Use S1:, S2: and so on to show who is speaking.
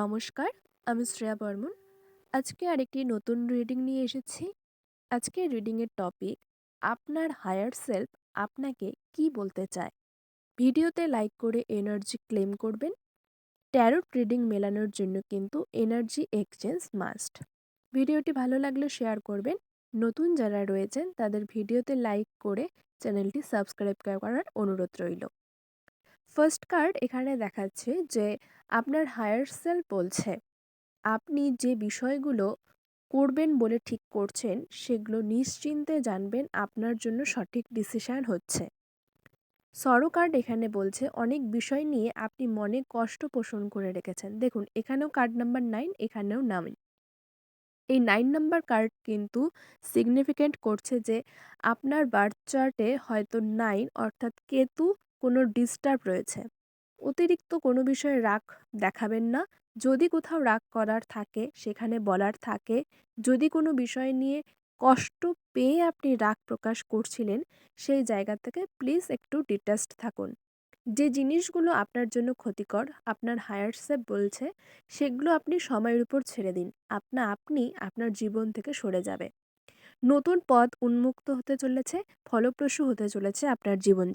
S1: নমস্কার, আমি শ্রেয়া বর্মন। আজকে আরেকটি নতুন রিডিং নিয়ে এসেছি। আজকের রিডিংয়ের টপিক আপনার হায়ার সেলফ আপনাকে কি বলতে চায়? ভিডিওতে লাইক করে এনার্জি ক্লেম করবেন। ট্যারোট রিডিং মেলানোর জন্য কিন্তু এনার্জি এক্সচেঞ্জ মাস্ট ভিডিওটি ভালো লাগলে শেয়ার করবেন। নতুন যারা রয়েছেন, তাদের ভিডিওতে লাইক করে চ্যানেলটি সাবস্ক্রাইব করার অনুরোধ রইল। ফার্স্ট কার্ড এখানে দেখাচ্ছে যে আপনার হায়ার সেলফ বলছে। আপনি যে বিষয়গুলো করবেন বলে ঠিক করছেন, সেগুলো নিশ্চিন্তে জানবেন, আপনার জন্য সঠিক ডিসিশান হচ্ছে। সরো কার্ড এখানে বলছে, অনেক বিষয় নিয়ে আপনি মনে কষ্ট পোষণ করে রেখেছেন। দেখুন, এখানেও কার্ড নাম্বার নাইন এখানেও নাইন এই নাইন নাম্বার কার্ড কিন্তু সিগনিফিক্যান্ট করছে যে, আপনার বার্থ চার্টে হয়তো নাইন অর্থাৎ কেতু কোনো ডিস্টার্ব রয়েছে। অতিরিক্ত কোনো বিষয়ে রাগ দেখাবেন না। যদি কোথাও রাগ করার থাকে, সেখানে বলার থাকে, যদি কোনো বিষয় নিয়ে কষ্ট পেয়ে আপনি রাগ প্রকাশ করছিলেন, সেই জায়গা থেকে প্লিজ একটু ডিটাচড থাকুন। যে জিনিসগুলো আপনার জন্য ক্ষতিকর, আপনার হায়ার সেফ বলছে, সেগুলো আপনি সময়ের উপর ছেড়ে দিন। আপনা, আপনি আপনার জীবন থেকে সরে যাবে। নতুন পথ উন্মুক্ত হতে চলেছে, ফলপ্রসূ হতে চলেছে আপনার জীবন